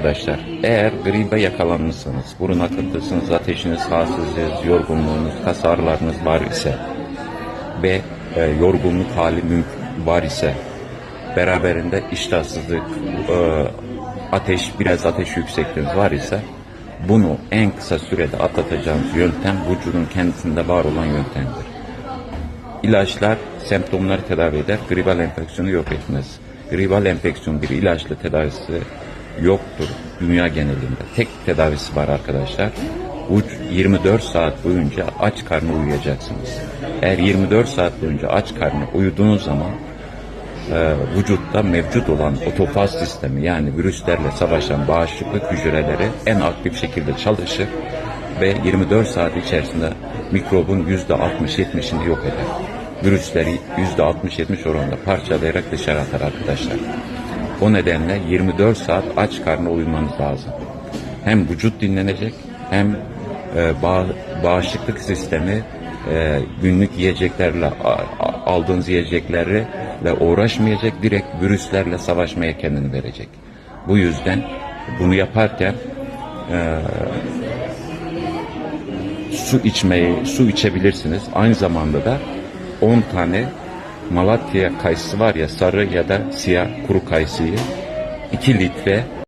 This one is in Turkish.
arkadaşlar. Eğer gribe yakalanmışsınız, burun akıntısınız, ateşiniz, halsizliğiniz, yorgunluğunuz, kas ağrılarınız var ise ve e, yorgunluk hali var ise beraberinde iştahsızlık, e, ateş, biraz ateş yüksekliğiniz var ise bunu en kısa sürede atlatacağınız yöntem vücudun kendisinde var olan yöntemdir. İlaçlar semptomları tedavi eder, gribal enfeksiyonu yok etmez. Gribal enfeksiyon bir ilaçla tedavisi yoktur dünya genelinde. Tek tedavisi var arkadaşlar. Uç 24 saat boyunca aç karnı uyuyacaksınız. Eğer 24 saat boyunca aç karnı uyuduğunuz zaman e, vücutta mevcut olan otofaz sistemi yani virüslerle savaşan bağışıklık hücreleri en aktif şekilde çalışır ve 24 saat içerisinde mikrobun %60-70'ini yok eder. Virüsleri %60-70 oranında parçalayarak dışarı atar arkadaşlar. O nedenle 24 saat aç karnı uyumanız lazım. Hem vücut dinlenecek hem e, bağ- bağışıklık sistemi e, günlük yiyeceklerle aldığınız yiyeceklerle uğraşmayacak direkt virüslerle savaşmaya kendini verecek. Bu yüzden bunu yaparken e, su içmeyi su içebilirsiniz. Aynı zamanda da 10 tane Malatya kayısı var ya sarı ya da siyah kuru kayısıyı 2 litre